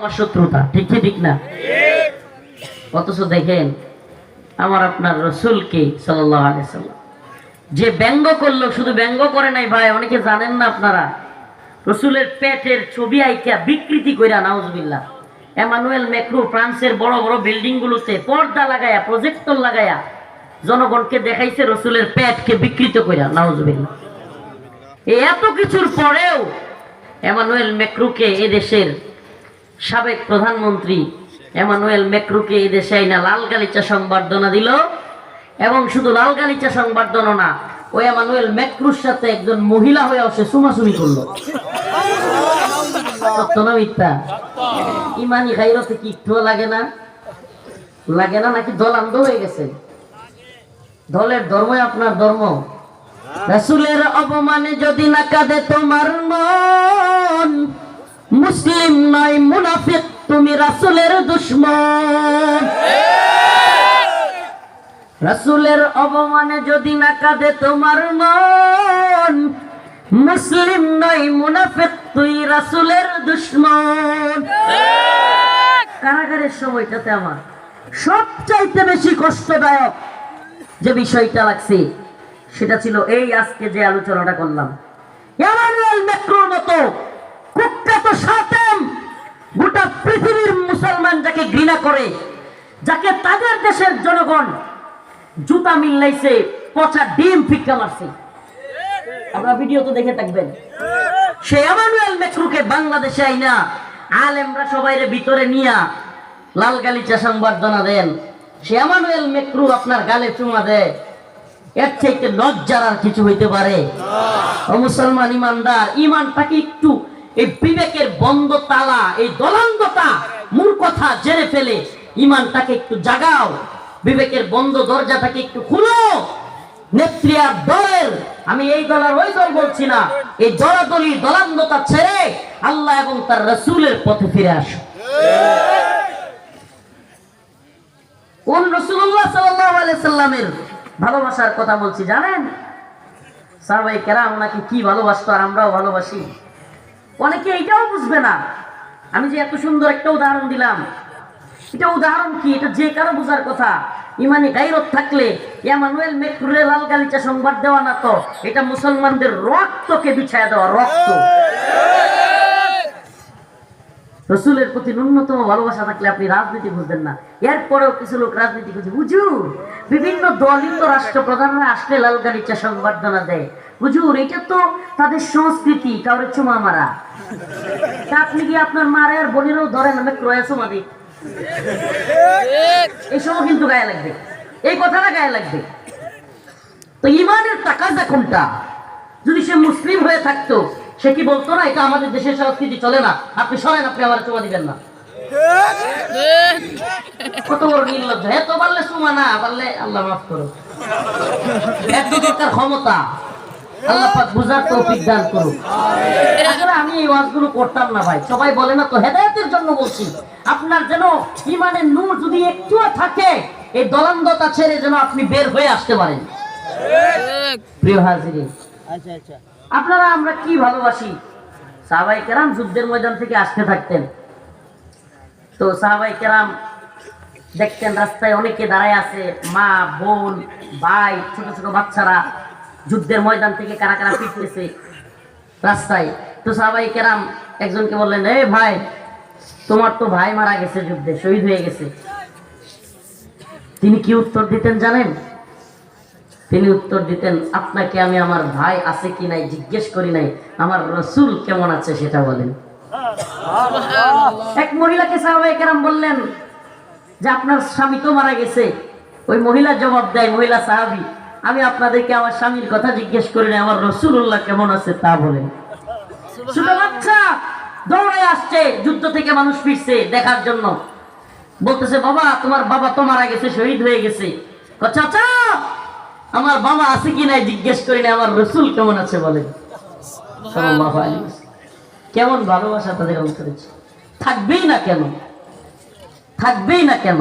আমার শত্রুতা, ঠিক ঠিক না? অথচ দেখেন, আমার আপনার রসুলকে সাল্লাহ যে ব্যঙ্গ করল, শুধু ব্যঙ্গ করে নাই ভাই, অনেকে জানেন না আপনারা? রসুলের পেটের ছবি আইকা বিকৃতি কইরা, নাউজবিল্লাহ। এমানুয়েল ম্যাক্রো ফ্রান্সের বড় বড় বিল্ডিং গুলোতে পর্দা লাগায়া, প্রজেক্টর লাগায়া, জনগণকে দেখাইছে রসুলের পেটকে বিকৃত কইরা, নাউজবিল্লাহ। এই এত কিছুর পরেও এমানুয়েল ম্যাক্রুকে এদেশের সাবেক প্রধানমন্ত্রী এমানুয়েল ম্যাক্রুকে এদেশে আইনা লাল গালিচা সংবর্ধনা দিল। এবং শুধু লাল গালিচা সংবর্ধনা না ওই এমানুয়েল ম্যাক্রুর সাথে একজন মহিলা হয়ে সে সুমাসুমি করল। ইমানি কি একটু লাগে না? লাগে না নাকি দল আন্ধ হয়ে গেছে? দলের ধর্মই আপনার ধর্ম। রাসূলের অপমানে যদি না কাঁদে তোমার মন মুসলিম নয় মুনাফিক, তুমি রাসুলের দুশ্মন। রাসুলের অবমানে যদি না কাঁদে তোমার মন, মুসলিম নয় মুনাফিক, তুই রাসুলের দুশ্মন। কারাগারের সময়টাতে আমার সবচাইতে বেশি কষ্টদায়ক যে বিষয়টা লাগছে, সেটা ছিল এই আজকে যে আলোচনাটা করলাম। ম্যাক্রোর মতো গোটা পৃথিবীর মুসলমান যাকে ঘৃণা করে, যাকে তাদের দেশের জনগণ জুতা পচা ডিম মারছে। আপনারা ভিডিও তো দেখে থাকবেন। সে এমানুয়েল বাংলাদেশে আইনা, আলেমরা ভিতরে নিয়া লাল গালিচা সংবর্ধনা দেন। সে এমানুয়েল মেক্রু আপনার গালে চুমা দেয়। এর চাইতে লজ্জার আর কিছু হইতে পারে। ও মুসলমান ইমানদার, ইমানটাকে একটু এই বিবেকের বন্ধ তালা এই দলাঙ্গতা মূর্খতা জেনে ফেলে ইমানটাকে একটু জাগাও, বিবেকের বন্ধ দরজাটাকে একটু খুলো। দলের, আমি এই ওই দল বলছি না, এই ছেড়ে আল্লাহ এবং তার রসুলের পথে ফিরে আসো। কোন রসুল্লাহ সাল্লামের ভালোবাসার কথা বলছি জানেন? সাহাবাই কেরাম ওনাকে কি ভালোবাসতো আর আমরাও ভালোবাসি? অনেকে এটাও বুঝবে না। আমি যে এত সুন্দর একটা উদাহরণ দিলাম। এটা উদাহরণ কি? এটা যে কারও বোঝার কথা। ইমানি গাইরত থাকলে ইয়ামানুয়েল মেক্রুরে লাল গালিচা সংবাদ দেওয়া না তো, এটা মুসলমানদের রক্তকে বিছায়া দেওয়া রক্ত। রসুলের প্রতি ন্যূনতম ভালোবাসা থাকলে আপনি রাজনীতি বুঝবেন না। এরপরেও কিছু লোক রাজনীতি করছে হুজুর, বিভিন্ন দলিত রাষ্ট্রপ্রধানরা আসলে লাল গালিচা সংবর্ধনা দেয়। হুজুর, এটা তো তাদের সংস্কৃতি কাউরে চুমা মারা তা আপনি কি আপনার মারে আর বোনেরও ধরেন আমি ক্রয়া চুমা দিই? কিন্তু গায়ে লাগবে। এই কথাটা গায়ে লাগবে। তো ইমানের তাকাজা কোনটা? যদি সে মুসলিম হয়ে থাকতো, সে কি বলতো না, এটা আমাদের দেশের সংস্কৃতি চলে না? আপনি সরেন, আপনি আমার চুমা দিবেন না। কত বড় নির্লজ্জ। এত পারলে চুমা পারলে আল্লাহ মাফ করো এত দরকার ক্ষমতা। আল্লাহ পাক বুঝার তৌফিক দান করুন আসলে আমি এই ওয়াজগুলো করতাম না ভাই। সবাই বলে না তো হেদায়েতের জন্য বলছি। আপনার যেন ইমানের নূর যদি একটুও থাকে এই দলান্দতা ছেড়ে যেন আপনি বের হয়ে আসতে পারেন। প্রিয় আচ্ছা আচ্ছা। আপনারা আমরা কি ভালোবাসি? সাহাবাই কেরাম যুদ্ধের ময়দান থেকে আসতে থাকতেন। তো সাহাবাই কেরাম দেখতেন রাস্তায় অনেকে দাঁড়ায় আছে মা বোন ভাই ছোট ছোট বাচ্চারা। যুদ্ধের ময়দান থেকে কারা কারা ফিরতেছে রাস্তায়। তো সাহাবাই কেরাম একজনকে বললেন, এ ভাই, তোমার তো ভাই মারা গেছে যুদ্ধে, শহীদ হয়ে গেছে। তিনি কি উত্তর দিতেন জানেন? তিনি উত্তর দিতেন, আপনাকে আমি আমার ভাই আছে কি নাই, জিজ্ঞেস করি নাই, আমার রসুল কেমন আছে সেটা বলেন। এক মহিলাকে সাহাবাই কেরাম বললেন যে, আপনার স্বামী তো মারা গেছে। ওই মহিলা জবাব দেয়, মহিলা সাহাবি আমি আপনাদেরকে আমার স্বামীর কথা জিজ্ঞেস করি না আমার রসুল্লাহ কেমন আছে তা বলে ছোট বাচ্চা দৌড়ে আসছে যুদ্ধ থেকে মানুষ ফিরছে দেখার জন্য। বলতেছে বাবা তোমার বাবা তো মারা গেছে শহীদ হয়ে গেছে। চাচা আমার বাবা আছে কি নাই জিজ্ঞেস করি না আমার রসুল কেমন আছে বলে। কেমন ভালোবাসা তাদের অন্তরে থাকবেই না কেন? থাকবেই না কেন?